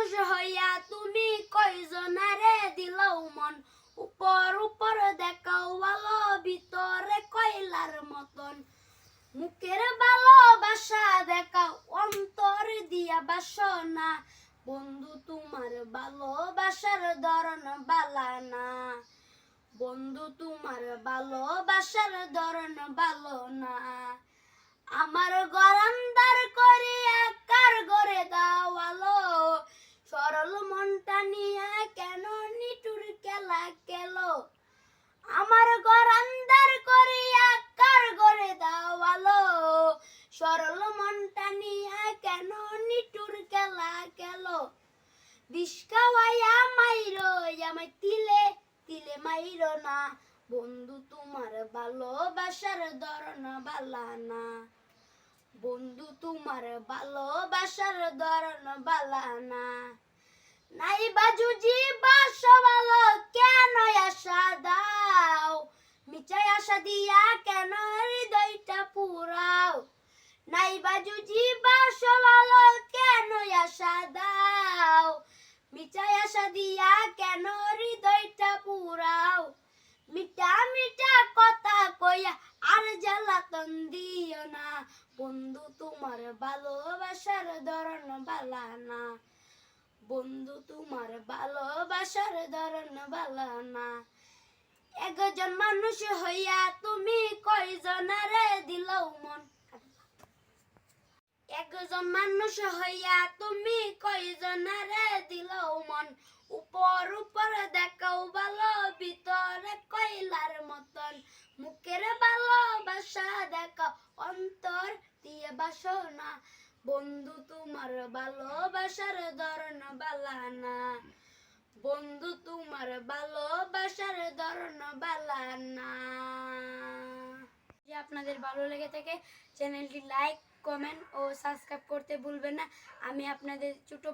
মানুষ হইয়া তুমি কয়জনারে দিলাও মন? উপর উপর দেখাও ভালো ভিতরে কয়লার মতন। মুখের ভালোবাসা দেখাও, অন্তর দিয়া বাসনা। বন্ধু, তোমার ভালোবাসার ধরন বালানা। বন্ধু, তোমার ভালোবাসার ধরন ভালো না বিষ খাওয়াইয়া মাইরো আমায় তিলে তিলে মাইরো না বন্ধু তোমার ভালোবাসার ধরন বালানা বন্ধু তোমার ভালোবাসার ধরন বালানা নাই বাজুজি বাস ভালো কেন আশা দাও মিচাই আশা দিয়া কেন হৃদয়টা পুরাও নাই বাজুজি বাস ভালো কেন আশা দাও মিঠাই আশা দিয়া কেন হৃদয়টা পুরাও? মিঠা মিঠা কথা কইয়া আর জ্বালাতন দিও না। বন্ধু, তোমার ভালোবাসার ধরন বালানা বন্ধু, তোমার ভালোবাসার ধরন বালানা একজন মানুষ হইয়া তুমি কয়জনারে দিলাও মন? একজন মানুষ হইয়া তুমি কয়জনারে দেখাও অন্তর দিয়ে বাসনা বন্ধু, তোমার ভালোবাসার ধরন বালানা। বন্ধু, তোমার ভালোবাসার ধরন বালানা। আপনাদের ভালো লেগে থাকে, চ্যানেলটি লাইক, কমেন্ট ও সাবস্ক্রাইব করতে ভুলবেন না। আমি আপনাদের ছোট